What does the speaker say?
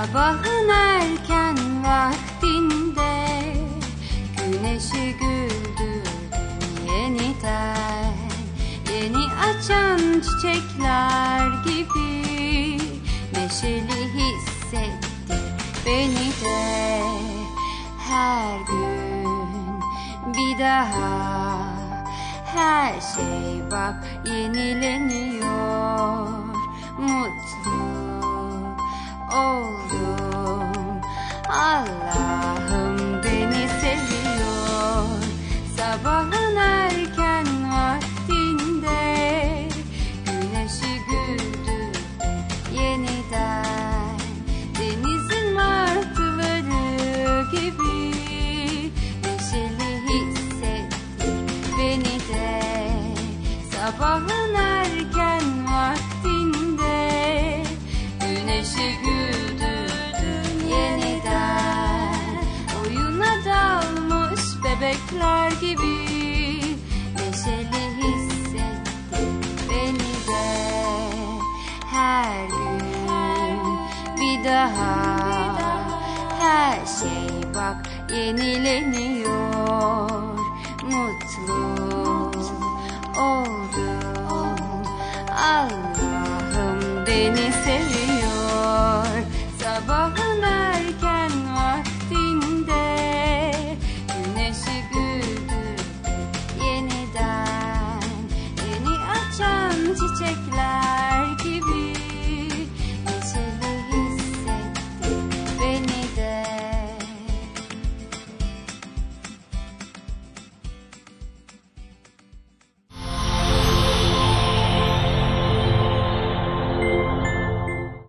Sabahın erken vaktinde Güneşi güldürdüm yeniden Yeni açan çiçekler gibi Neşeli hissetti beni de. Her gün bir daha Her şey bak yenileniyor oldum. Allah'ım beni seviyor. Sabahın erken vaktinde Güneşi güldürdü yeniden. Denizin martıları gibi Neşeli hissettir beni de. Sabahın erken vaktinde Güneşi güldürdüm bekler gibi Neşeli hissetti beni de. Her gün bir daha Her şey bak yenileniyor. Mutlu oldum. Allah'ım deniz check